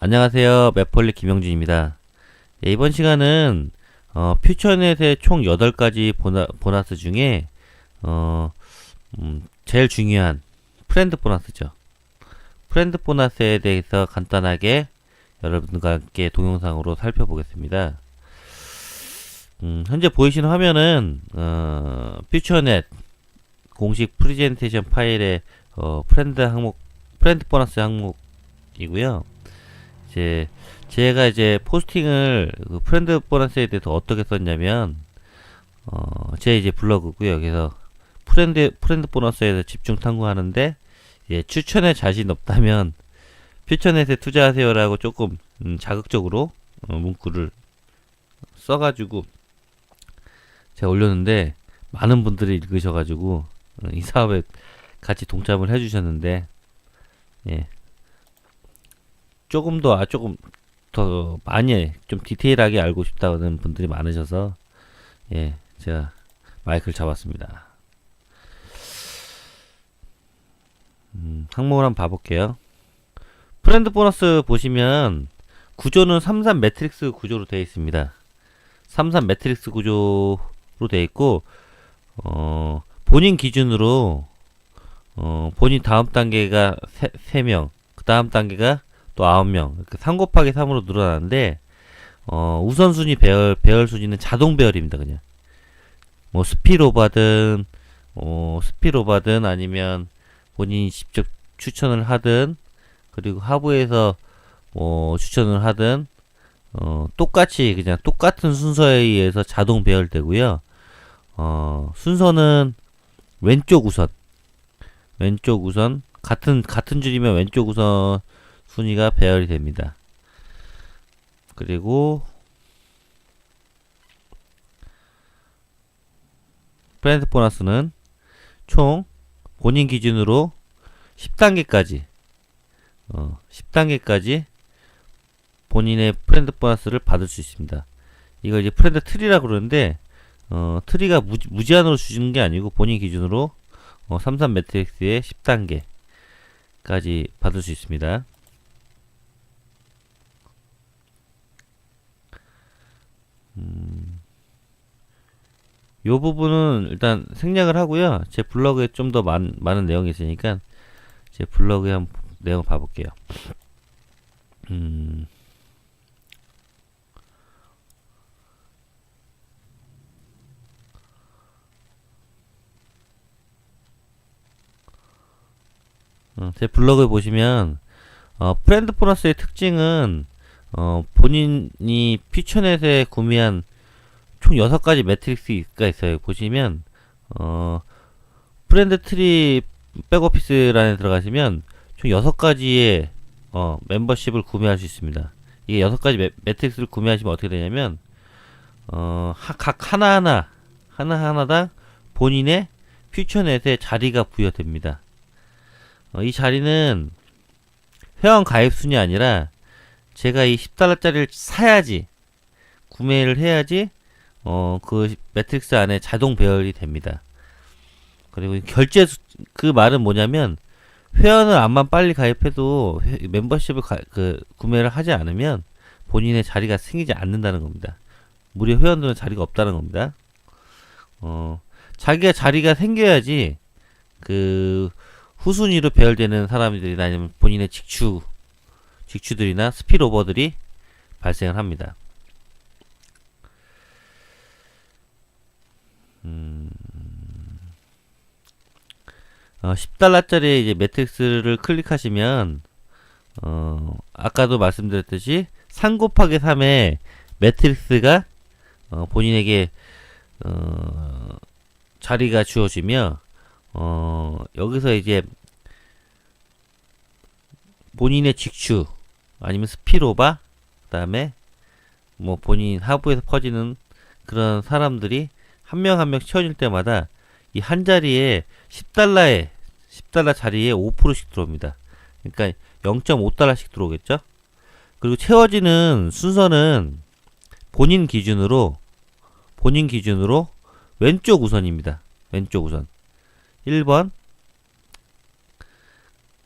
안녕하세요. 맵폴리 김영준입니다. 예, 이번 시간은 어, 퓨처넷의 총 8가지 보나, 보너스 중에 어, 음, 제일 중요한 프렌드 보너스죠. 프렌드 보너스에 대해서 간단하게 여러분과 함께 동영상으로 살펴보겠습니다. 음, 현재 보이시는 화면은 어, 퓨처넷 공식 프레젠테이션 파일의 어, 프렌드 항목, 프렌드 보너스 항목이고요. 이제 제가 이제 포스팅을 그 프렌드 보너스에 대해서 어떻게 썼냐면 어, 제 이제 블로그고요. 그래서 프렌드 프렌드 보너스에 서 집중 탐구하는데 예, 추천에 자신 없다면 퓨처넷에 투자하세요라고 조금 음, 자극적으로 어, 문구를 써가지고 제가 올렸는데 많은 분들이 읽으셔가지고 어, 이 사업에 같이 동참을 해주셨는데 예 조금 더 아 조금 더 많이 좀 디테일하게 알고 싶다는 분들이 많으셔서 예 제가 마이크를 잡았습니다. 음, 항목을 한번 봐볼게요. 프렌드 보너스 보시면 구조는 33 매트릭스 구조로 되어 있습니다. 33 매트릭스 구조로 되어 있고 어, 본인 기준으로 어, 본인 다음 단계가 3, 명 그 다음 단계가 또 9명 이렇게 3 곱하기 3으로 늘어나는데 어, 우선순위 배열 배열 순위는 자동 배열입니다 그냥. 뭐 스피로바든 어, 스피로바든 아니면 본인이 직접 추천을 하든 그리고 하부에서 뭐 추천을 하든 어, 똑같이 그냥 똑같은 순서에 의해서 자동 배열되고요. 어, 순서는 왼쪽 우선 왼쪽 우선 같은 같은 줄이면 왼쪽 우선 순위가 배열이 됩니다. 그리고 프렌드 보너스는 총 본인 기준으로 10단계까지 어, 10단계까지 본인의 프렌드 보너스를 받을 수 있습니다. 이걸 이제 프렌드 트리라고 그러는데 어, 트리가 무지, 무제한으로 주는 게 아니고 본인 기준으로 어, 33 매트릭스의 10단계까지 받을 수 있습니다. 음, 요 부분은 일단 생략을 하고요. 제 블로그에 좀 더 많은 내용이 있으니까 제 블로그에 한번 내용 봐볼게요. 음, 어, 제 블로그에 보시면 어, 프렌드 보너스의 특징은 어, 본인이 퓨처넷에 구매한 총 6가지 매트릭스가 있어요. 보시면 어, 프렌드 트리 백오피스란에 들어가시면 총 6가지의 어, 멤버십을 구매할 수 있습니다. 이게 6가지 매, 매트릭스를 구매하시면 어떻게 되냐면 어, 하, 각 하나하나 하나하나당 본인의 퓨처넷에 자리가 부여됩니다. 어, 이 자리는 회원 가입 순이 아니라 제가 이 10달러짜리를 사야지 구매를 해야지 어 그 매트릭스 안에 자동 배열이 됩니다. 그리고 결제 수, 그 말은 뭐냐면 회원을 암만 빨리 가입해도 회, 멤버십을 가, 그 구매를 하지 않으면 본인의 자리가 생기지 않는다는 겁니다. 무료 회원들은 자리가 없다는 겁니다. 어 자기가 자리가 생겨야지 그 후순위로 배열되는 사람들이나 아니면 본인의 직추, 직추들이나 스피로버들이 발생을 합니다. 음, 어, 10달러짜리 이제 매트릭스를 클릭하시면, 어, 아까도 말씀드렸듯이 3 곱하기 3의 매트릭스가 어, 본인에게 어, 자리가 주어지며 어, 여기서 이제 본인의 직추 아니면 스피로바 그다음에 뭐 본인 하부에서 퍼지는 그런 사람들이 한 명 한 명 채워질 때마다 이 한 자리에 10달러에 10달러 자리에 5%씩 들어옵니다. 그러니까 0.5달러씩 들어오겠죠? 그리고 채워지는 순서는 본인 기준으로 본인 기준으로 왼쪽 우선입니다. 왼쪽 우선. 1번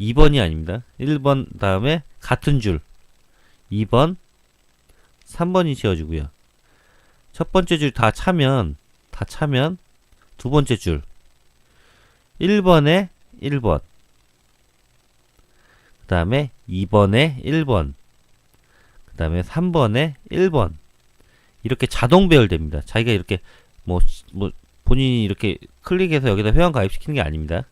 2번이 아닙니다. 1번 다음에 같은 줄 2번, 3번이 지어지고요. 첫 번째 줄 다 차면 다 차면 두 번째 줄 1번에 1번 그 다음에 2번에 1번 그 다음에 3번에 1번 이렇게 자동 배열됩니다. 자기가 이렇게 뭐, 뭐 본인이 이렇게 클릭해서 여기다 회원 가입시키는 게 아닙니다.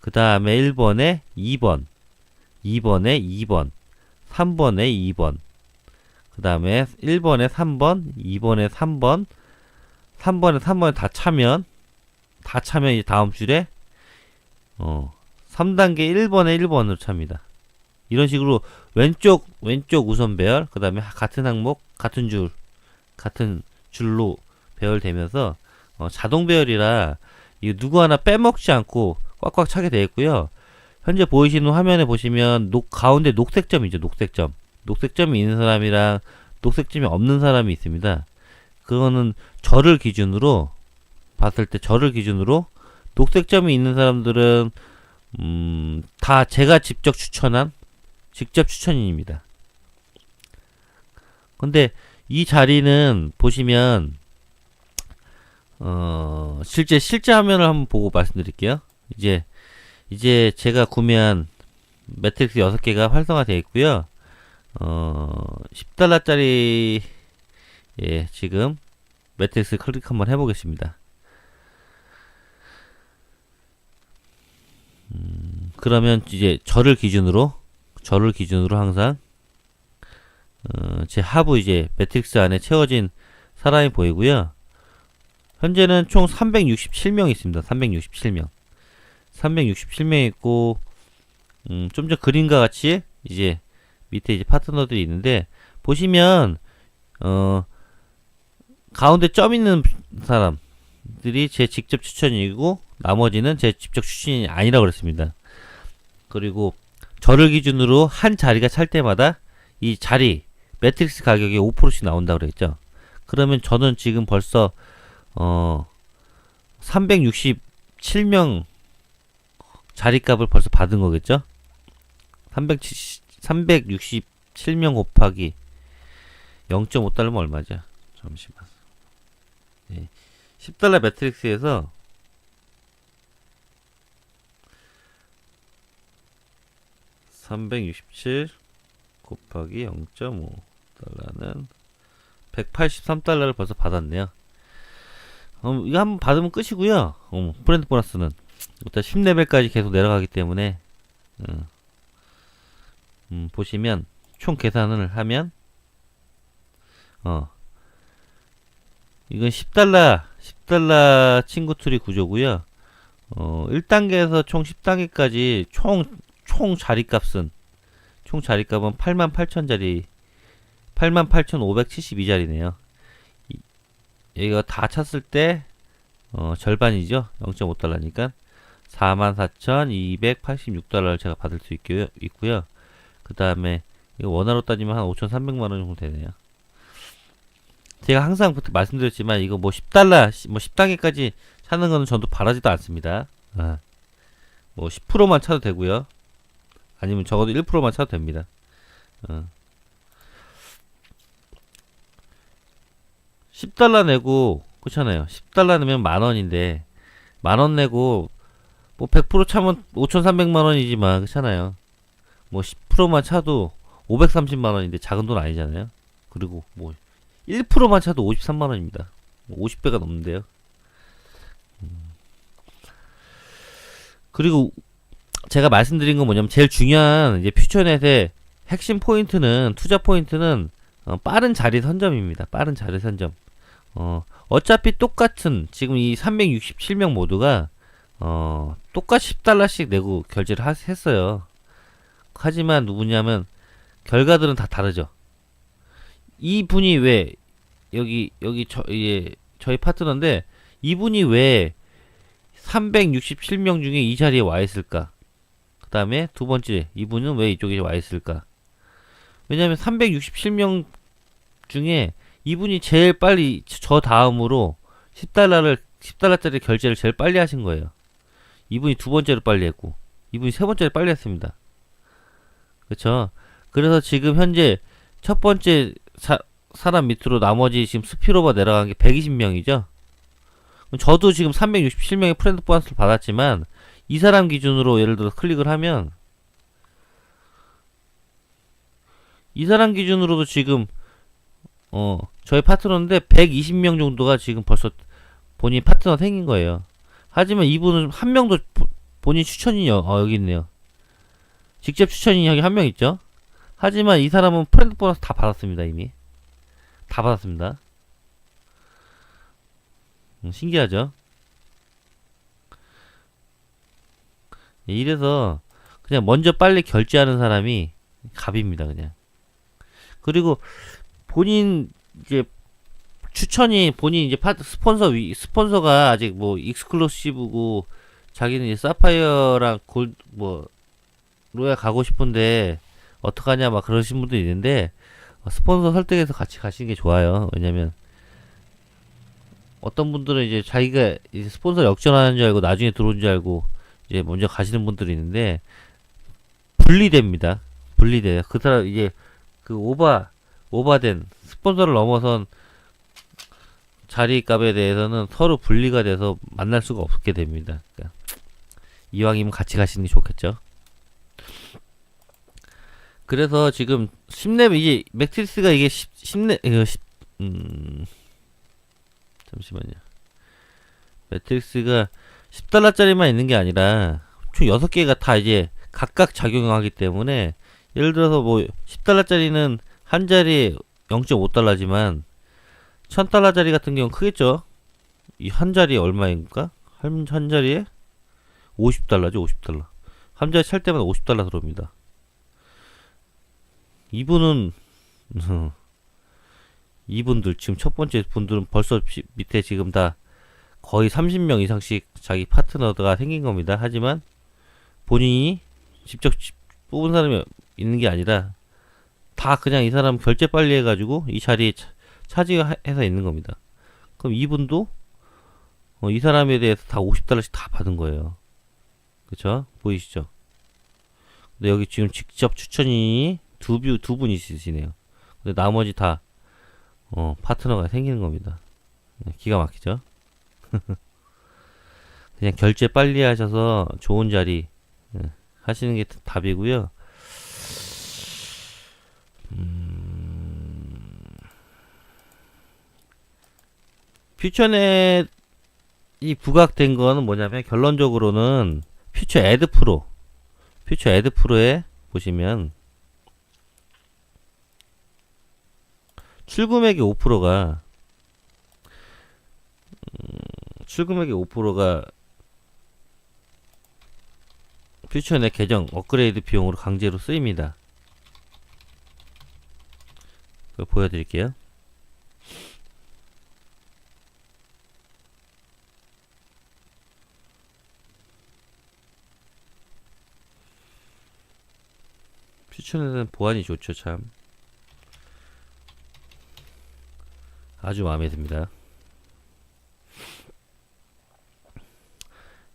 그 다음에 1번에 2번 2번에 2번 3번에 2번 그 다음에 1번에 3번 2번에 3번 3번에 3번에 다 차면 다 차면 이제 다음 줄에 어 3단계 1번에 1번으로 찹니다. 이런 식으로 왼쪽 왼쪽 우선 배열 그 다음에 같은 항목 같은 줄 같은 줄로 배열되면서 어, 자동 배열이라 이 누구 하나 빼먹지 않고 꽉꽉 차게 되어 있고요. 현재 보이시는 화면에 보시면 녹 가운데 녹색점이죠. 녹색점. 녹색점이 있는 사람이랑 녹색점이 없는 사람이 있습니다. 그거는 저를 기준으로 봤을 때 저를 기준으로 녹색점이 있는 사람들은 음, 다 제가 직접 추천한 직접 추천인입니다. 근데 이 자리는 보시면 어, 실제 실제 화면을 한번 보고 말씀드릴게요. 이제 이제 제가 구매한 매트릭스 6개가 활성화되어 있고요. 어, 10달러짜리 예, 지금 매트릭스 클릭 한번 해보겠습니다. 음, 그러면 이제 저를 기준으로 저를 기준으로 항상 어, 제 하부 이제 매트릭스 안에 채워진 사람이 보이고요. 현재는 총 367명 있습니다. 367명. 367명 있고 음, 좀 전 그림과 같이 이제 밑에 이제 파트너들이 있는데 보시면 어 가운데 점 있는 사람들이 제 직접 추천이고 나머지는 제 직접 추천이 아니라고 그랬습니다. 그리고 저를 기준으로 한 자리가 찰 때마다 이 자리 매트릭스 가격이 5%씩 나온다고 그랬죠. 그러면 저는 지금 벌써 어 367명 자리값을 벌써 받은 거겠죠? 370, 367명 곱하기 0.5달러면 얼마죠? 잠시만. 예. 10달러 매트릭스에서 (367) 곱하기 0.5달러는 183달러를 벌써 받았네요. 어, 이거 한번 받으면 끝이고요. 어, 브랜드 보너스는 일단 10레벨까지 계속 내려가기 때문에 어, 음, 보시면 총 계산을 하면 어 이건 10달러 10달러 친구 트리 구조고요. 어 1단계에서 총 10단계까지 총 총 자리값은 총 자리값은 88,000자리 88,572자리네요. 여기가 다 찼을 때 어, 절반이죠. 0.5달러니까 44,286달러를 제가 받을 수 있고요. 있고요. 그 다음에 원화로 따지면 한 5,300만 원 정도 되네요. 제가 항상 말씀드렸지만 이거 뭐 10달러, 뭐 10단계까지 차는 거는 저도 바라지도 않습니다. 아, 뭐 10%만 차도 되고요. 아니면 적어도 1%만 차도 됩니다. 어. 10달러 내고 그렇잖아요. 10달러 내면 만 원인데 만 원 내고 뭐 100% 차면 5,300만 원이지만 그렇잖아요. 뭐 10%만 차도 530만 원인데 작은 돈 아니잖아요. 그리고 뭐 1%만 차도 53만 원입니다. 50배가 넘는데요. 음. 그리고 제가 말씀드린 건 뭐냐면 제일 중요한 이제 퓨처넷의 핵심 포인트는 투자 포인트는 어, 빠른 자리 선점입니다. 빠른 자리 선점. 어, 어차피 똑같은 지금 이 367명 모두가 어, 똑같이 10달러씩 내고 결제를 하, 했어요. 하지만 누구냐면 결과들은 다 다르죠. 이분이 왜 여기 여기 저 예, 저희 파트너인데 이분이 왜 367명 중에 이 자리에 와 있을까? 그 다음에 두 번째 이분은 왜 이쪽에 와 있을까? 왜냐하면 367명 중에 이분이 제일 빨리 저 다음으로 10달러를 10달러짜리 결제를 제일 빨리 하신 거예요. 이분이 두 번째로 빨리 했고 이분이 세 번째로 빨리 했습니다. 그렇죠? 그래서 지금 현재 첫 번째 사, 사람 밑으로 나머지 지금 스피로버 내려간 게 120명이죠. 저도 지금 367명의 프렌드 보너스를 받았지만 이 사람 기준으로 예를 들어 클릭을 하면 이 사람 기준으로도 지금 어 저희 파트너인데 120명 정도가 지금 벌써 본인 파트너 생긴 거예요. 하지만 이분은 한 명도 보- 본인 추천인이 여, 어, 여기 있네요. 직접 추천인이 여기 한 명 있죠. 하지만 이 사람은 프렌드 보너스 다 받았습니다 이미 다 받았습니다. 음, 신기하죠? 예, 이래서 그냥 먼저 빨리 결제하는 사람이 갑입니다 그냥. 그리고 본인 이제 추천이 본인 이제 파 스폰서 위 스폰서가 아직 뭐 익스클루시브고 자기는 이제 사파이어랑 골 뭐 로얄 가고 싶은데 어떡하냐 막 그러신 분도 있는데 어, 스폰서 설득해서 같이 가시는 게 좋아요. 왜냐면 어떤 분들은 이제 자기가 이제 스폰서 역전하는 줄 알고 나중에 들어온 줄 알고 이제 먼저 가시는 분들이 있는데 분리됩니다. 분리돼요. 그 사람 이제 그 오바 오바된 스폰서를 넘어선 자리값에 대해서는 서로 분리가 돼서 만날 수가 없게 됩니다. 그러니까 이왕이면 같이 가시는 게 좋겠죠. 그래서 지금 10렙 이게 맥트리스가 이게 10, 10렙 이거 10, 음 잠시만요. 매트릭스가 10달러짜리만 있는 게 아니라 총 6개가 다 이제 각각 작용하기 때문에 예를 들어서 뭐 10달러짜리는 한 자리에 0.5달러지만 1000달러짜리 같은 경우는 크겠죠. 이 한 자리에 얼마인가? 한, 한 자리에 50달러죠, 50달러. 한 자리 찰 때마다 50달러 들어옵니다. 이분은 어, 이분들 지금 첫 번째 분들은 벌써 피- 밑에 지금 다 거의 30명 이상씩 자기 파트너가 생긴 겁니다. 하지만 본인이 직접 지- 뽑은 사람이 있는 게 아니라 다 그냥 이 사람 결제 빨리 해가지고 이 자리에 차, 차지해서 있는 겁니다. 그럼 이분도 어, 이 사람에 대해서 다 50달러씩 다 받은 거예요. 그쵸? 보이시죠? 근데 여기 지금 직접 추천이 두, 뷰, 두분 있으시네요. 근데 나머지 다, 어, 파트너가 생기는 겁니다. 네, 기가 막히죠? 그냥 결제 빨리 하셔서 좋은 자리, 예, 하시는 게 답이고요. 음, 퓨처넷 이 부각된 거는 뭐냐면 결론적으로는 퓨처 애드 프로, 퓨처 애드 프로에 보시면 출금액의 5%가 음, 출금액의 5%가 퓨처넷 계정 업그레이드 비용으로 강제로 쓰입니다. 보여드릴게요. 퓨처넷은 보안이 좋죠, 참. 아주 마음에 듭니다.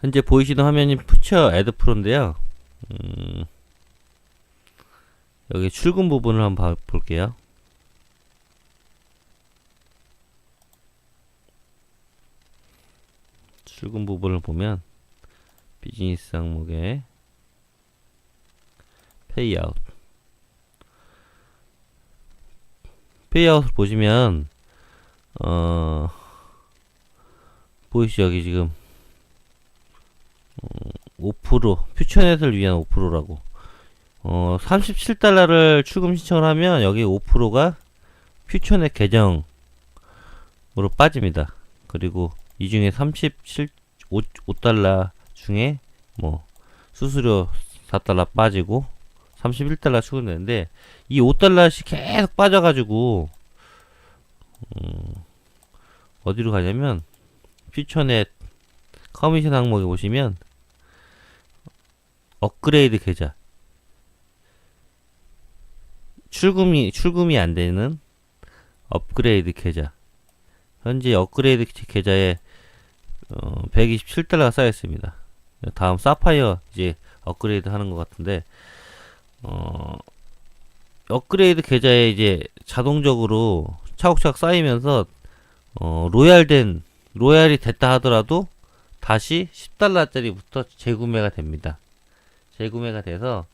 현재 보이시는 화면이 푸처 애드 프로인데요. 음, 여기 출금 부분을 한번 봐- 볼게요. 출금 부분을 보면 비즈니스 항목에 페이아웃 페이아웃을 보시면 어 보이시죠 여기 지금 어, 5% 퓨처넷을 위한 5%라고 어 37달러를 출금 신청을 하면 여기 5%가 퓨처넷 계정으로 빠집니다. 그리고 이 중에 37 5, 5달러 중에 뭐 수수료 4달러 빠지고 31달러 출금되는데 이 5달러씩 계속 빠져가지고 음, 어디로 가냐면 퓨처넷 커미션 항목에 보시면 업그레이드 계좌 출금이 출금이 안 되는 업그레이드 계좌 현재 업그레이드 계좌에 어, 127달러가 쌓여 있습니다. 다음 사파이어 이제 업그레이드 하는 것 같은데 어, 업그레이드 계좌에 이제 자동적으로 차곡차곡 쌓이면서 어, 로얄된 로얄이 됐다 하더라도 다시 10달러짜리부터 재구매가 됩니다. 재구매가 돼서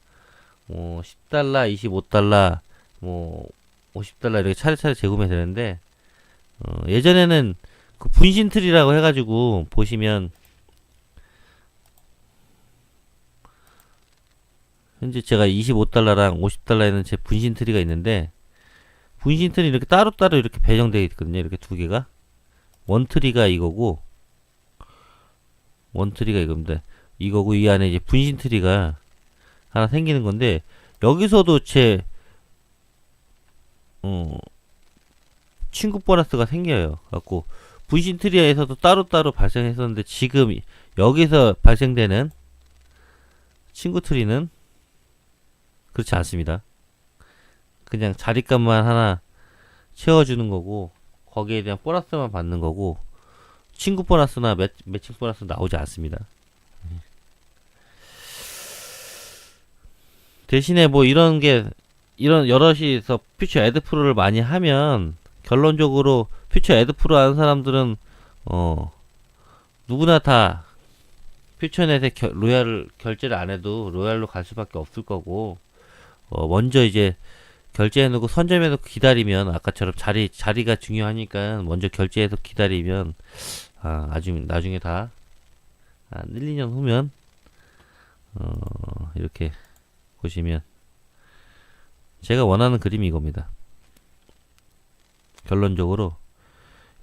뭐 10달러, 25달러, 뭐 50달러 이렇게 차례차례 재구매 되는데 어, 예전에는 그 분신 트리라고 해가지고 보시면 현재 제가 25달러랑 50달러에는 제 분신 트리가 있는데 분신 트리 이렇게 따로따로 이렇게 배정되어 있거든요. 이렇게 두 개가 원 트리가 이거고 원 트리가 이겁니다. 이거고 이 안에 이제 분신 트리가 하나 생기는 건데 여기서도 제 어, 친구 보너스가 생겨요. 갖고 분신 트리에서도 따로따로 발생했었는데 지금 여기서 발생되는 친구 트리는 그렇지 않습니다. 그냥 자리값만 하나 채워주는 거고 거기에 대한 보너스만 받는 거고 친구 보너스나 매, 매칭 보너스 나오지 않습니다. 대신에 뭐 이런 게 이런 여럿이서 퓨처 애드 프로를 많이 하면 결론적으로 퓨처 애드 프로 하는 사람들은 어 누구나 다 퓨처넷에 겨, 로얄을 결제를 안 해도 로얄로 갈 수밖에 없을 거고 어 먼저 이제 결제해놓고 선점해놓고 기다리면 아까처럼 자리 자리가 중요하니까 먼저 결제해서 기다리면 아 아주 나중에 다 한 1, 2년 후면 어 이렇게 보시면 제가 원하는 그림이 이겁니다. 결론적으로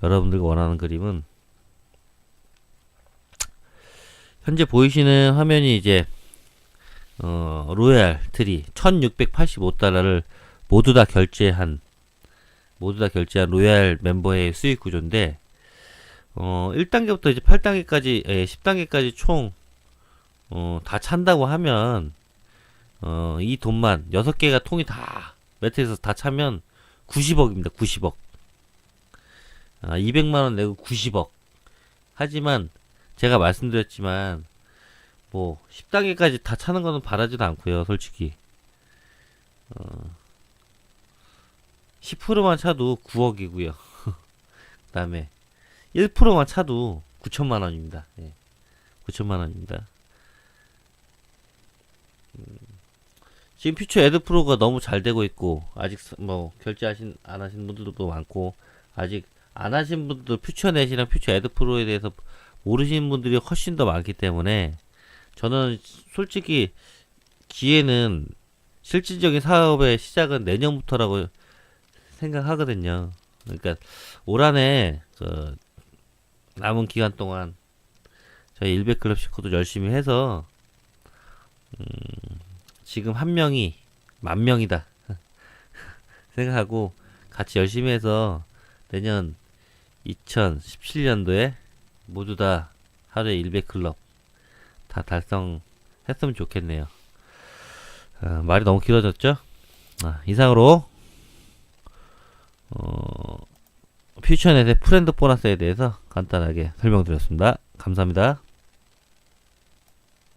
여러분들과 원하는 그림은 현재 보이시는 화면이 이제 어, 로얄 트리 1685달러를 모두 다 결제한 모두 다 결제한 로얄 멤버의 수익 구조인데 어, 1단계부터 이제 8단계까지 예, 10단계까지 총 어, 다 찬다고 하면 어, 이 돈만 6개가 통이 다 매트에서 다 차면 90억입니다. 90억. 아, 200만 원 내고 90억. 하지만 제가 말씀드렸지만 뭐 10단계까지 다 차는 거는 바라지도 않고요. 솔직히. 어, 10%만 차도 9억이고요. 그 다음에 1%만 차도 9천만 원입니다. 예. 9천만 원입니다. 지금 퓨처 애드 프로가 너무 잘 되고 있고 아직 스- 뭐 결제하신 안 하신 분들도 많고 아직 안 하신 분들 퓨처넷이랑 퓨처 애드 프로에 대해서 모르시는 분들이 훨씬 더 많기 때문에 저는 솔직히 기회는 실질적인 사업의 시작은 내년부터라고 생각하거든요. 그러니까 올 한해 그 남은 기간 동안 저희 일베클럽 식구도 열심히 해서 음, 지금 한 명이 만 명이다 생각하고 같이 열심히 해서 내년 2017년도에 모두 다 하루에 100클럽 다 달성했으면 좋겠네요. 아, 말이 너무 길어졌죠? 아, 이상으로 어, 퓨처넷의 프렌드 보너스에 대해서 간단하게 설명드렸습니다. 감사합니다.